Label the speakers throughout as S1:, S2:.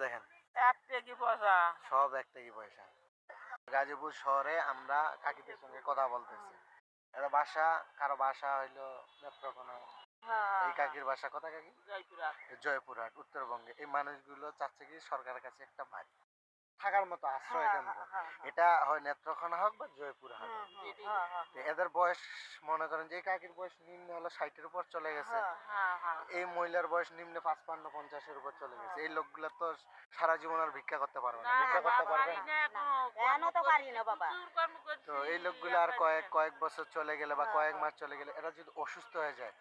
S1: দেখেন।
S2: পয়সা।
S1: সব একটা কি পয়সা। গাজীপুর শহরে আমরা কাকিদের সঙ্গে কথা বলতেছি। এটা বাসা কারও বাসা হইল নেত্রকোনা এই কাকির বাসা কথা কাকি?
S2: জয়পুরা
S1: জয়পুরহাট উত্তরবঙ্গে। এই মানুষগুলো চাচ্ছে কি সরকারের কাছে একটা বাড়ি। থাকার মতো আশ্রয় কেন্দ্র এটা হয় নেত্রকোনা হোক বা জয়পুরহাট হোক। এদের বয়স মনে করেন যে এই কাকির বয়স নিম্ন হলো ষাটের উপর চলে গেছে।
S2: হ্যাঁ হ্যাঁ
S1: এই মহিলার বয়স নিম্ন পাঁচপান্ন পঞ্চাশের উপর চলে গেছে। এই লোকগুলো তো সারা জীবন আর ভিক্ষা করতে পারবে না। ভিক্ষা করতে পারবে।
S3: তো
S1: এই লোকগুলো আর কয়েক কয়েক বছর চলে গেলে বা কয়েক মাস চলে গেলে এরা যদি অসুস্থ হয়ে যায়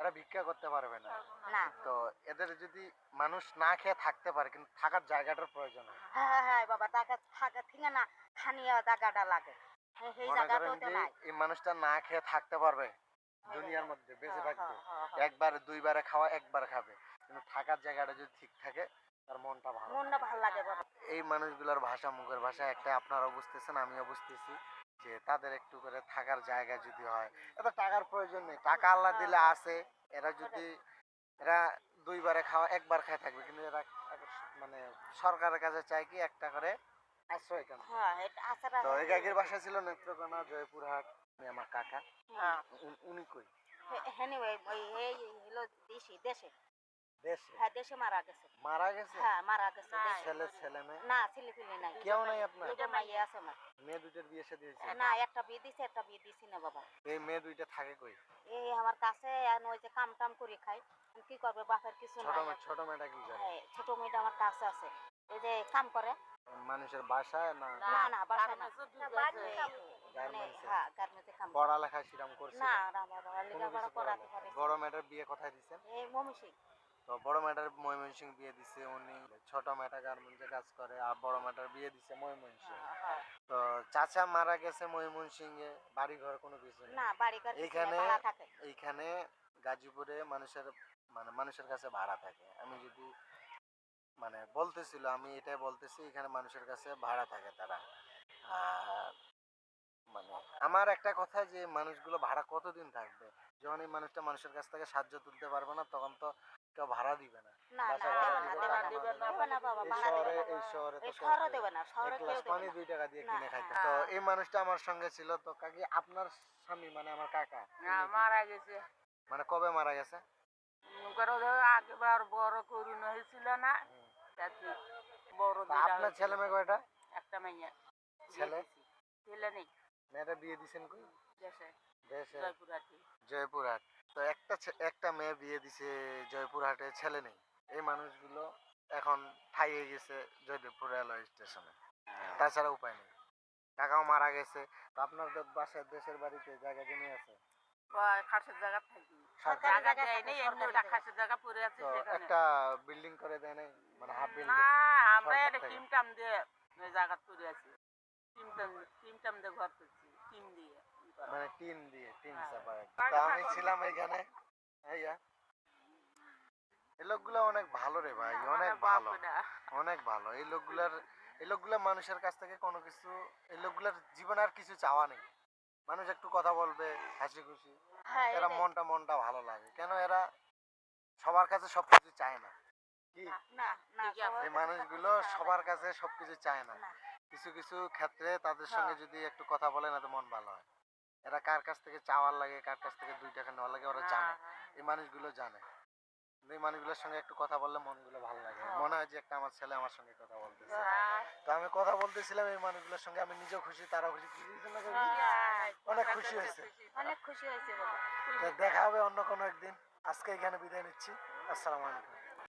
S1: এরা ভিক্ষা করতে পারবে না।
S3: না।
S1: তো এদের যদি মানুষ না খেয়ে থাকতে পারে কিন্তু থাকার জায়গাটার প্রয়োজন হয়।
S3: হ্যাঁ হ্যাঁ বাবা টাকা থাকা থেকে না খানিয়া জায়গাটা লাগে। সেই তো নাই।
S1: এই মানুষটা না খেয়ে থাকতে পারবে দুনিয়ার মধ্যে বেঁচে থাকবে। একবার দুইবারে খাওয়া একবার খাবে। কিন্তু থাকার জায়গাটা যদি ঠিক থাকে তার মনটা ভালো
S3: মনটা ভালো লাগে
S1: এই মানুষগুলোর ভাষা মুখের ভাষা একটা আপনারা বুঝতেছেন আমিও বুঝতেছি। যে তাদের একটু করে থাকার জায়গা যদি হয় এত টাকার প্রয়োজন নেই। টাকা আল্লাহ দিলে আছে এরা যদি এরা দুইবারে খাওয়া একবার খায় থাকবে কিন্তু এরা মানে সরকারের কাছে চায় কি একটা করে আশ্রয় কেন?
S3: হ্যাঁ এটা
S1: তো এই বাসা ছিল নেত্রকোনা জয়পুরহাট আমার কাকা। উন- উনি কই?
S3: হেনি ওই হলো দেশে দেশে।
S1: দেশে?
S3: হ্যাঁ দেশে মারা গেছে।
S1: মারা গেছে?
S3: হ্যাঁ মারা গেছে
S1: ছেলে ছেলে মেয়ে?
S3: না ছেলে ফেলে নাই।
S1: কেউ নাই আপনার?
S3: দুটো মাইয়া আছে আমার।
S1: মেয়ে দুইটার বিয়ে সাথে দিয়েছে?
S3: না একটা বিয়ে দিছে একটা বিয়ে দিছি না বাবা।
S1: এই মেয়ে দুইটা থাকে কই?
S3: এই আমার কাছে আর ওই যে কাম টাম করে খাই কি করবে বাপের কিছু
S1: ছোট ছোট মেয়েটা কি করে?
S3: হ্যাঁ, ছোট মেয়েটা আমার কাছে আছে। এই যে কাম করে।
S1: মানুষের বাসায় না?
S3: না না না? মানে হ্যাঁ গার্মেন্টে কাম করে।
S1: পড়ালেখা সেরকম করছে
S3: না না?
S1: বড় মেয়েটার বিয়ে কোথায়
S3: এই মমিষি
S1: তো বড় মেয়েটার ময়মনসিং বিয়ে দিছে উনি। ছোট মেয়েটা গার্মেন্টসে কাজ করে আর বড় মেয়েটার বিয়ে দিছে ময়মনসিং।
S3: হ্যাঁ,
S1: তো চাচা মারা গেছে ময়মনসিং এ বাড়ি ঘর কোনো কিছু
S3: না বাড়ি ঘর থাকে।
S1: এইখানে গাজীপুরে মানুষের মানে মানুষের কাছে ভাড়া থাকে। আমি যদি মানে বলতেছিল আমি এটাই বলতেছি এখানে মানুষের কাছে ভাড়া থাকে তারা। আর মানে আমার একটা কথা যে মানুষগুলো ভাড়া কতদিন থাকবে? যখন এই মানুষটা মানুষের কাছ থেকে সাহায্য তুলতে পারবে না তখন তো কেউ ভাড়া দিবে না। এই মানুষটা আমার সঙ্গে ছিল তো কাকি আপনার স্বামী মানে আমার কাকা
S2: মারা গেছে।
S1: মানে কবে মারা গেছে?
S2: আগেবার বড় করুণ হয়েছিল না বড়
S1: আপনার ছেলে মেয়ে কয়টা?
S2: একটা মাইয়া
S1: ছেলে?
S2: ছেলে নেই।
S1: মেয়েটা বিয়ে দিছেন কই
S2: দেশে।
S1: জয়পুরহাট। তো একটা একটা মেয়ে বিয়ে দিছে জয়পুরহাটে ছেলে নেই। এই মানুষগুলো এখন ঠাইয়ে গেছে জয়দেবপুর রেলওয়ে স্টেশনে। তাছাড়া উপায় নেই। কাকাও মারা গেছে। তো আপনার বাসার দেশের বাড়িতে জায়গা জমি আছে? একটা বিল্ডিং করে দেয় নাই? মানে হাফ
S2: না
S1: বিল্ডিং
S2: আমরা
S1: থেকে।
S2: টিম টাম দিয়ে জায়গা পড়ে আছি। টিম টাম দিয়ে ঘর করছি টিম দিয়ে
S1: মানে দিয়ে
S2: হ্যাঁ।
S1: তো আমি ছিলাম এখানে। এইয়া এই লোকগুলো অনেক ভালো রে ভাই অনেক ভালো। অনেক ভালো। এই লোকগুলার এই লোকগুলা মানুষের কাছ থেকে কোনো কিছু এই লোকগুলার জীবনে আর কিছু চাওয়া নেই। মানুষ একটু কথা বলবে হাসি খুশি।
S3: হ্যাঁ
S1: এরা মনটা মনটা ভালো লাগে। কেন এরা সবার কাছে সবকিছু চায় না? কি? এই মানুষগুলো
S3: সবার কাছে
S1: সবকিছু চায় না। কিছু কিছু ক্ষেত্রে তাদের সঙ্গে
S3: হ্যাঁ।
S1: যদি একটু কথা বলে না তো মন ভালো হয় এরা কার কাছ থেকে চাওয়ার লাগে কার কাছ থেকে দুই টাকা নেওয়ার লাগে ওরা জানে
S2: হ্যাঁ, হ্যাঁ।
S1: এই মানুষগুলো জানে এই মানুষগুলোর সঙ্গে একটু কথা বললে মনগুলো ভালো লাগে
S3: হ্যাঁ।
S1: মনে হয় যে একটা আমার ছেলে আমার সঙ্গে কথা বলতেছে
S2: হ্যাঁ।
S1: তো আমি কথা বলতেছিলাম এই মানুষগুলোর সঙ্গে আমি নিজেও খুশি তারাও খুশি।
S2: হ্যাঁ,
S1: অনেক খুশি হয়েছে।
S3: অনেক খুশি হয়েছে
S1: দেখা হবে অন্য কোনো একদিন আজকে এখানে বিদায় নিচ্ছি আসসালামু আলাইকুম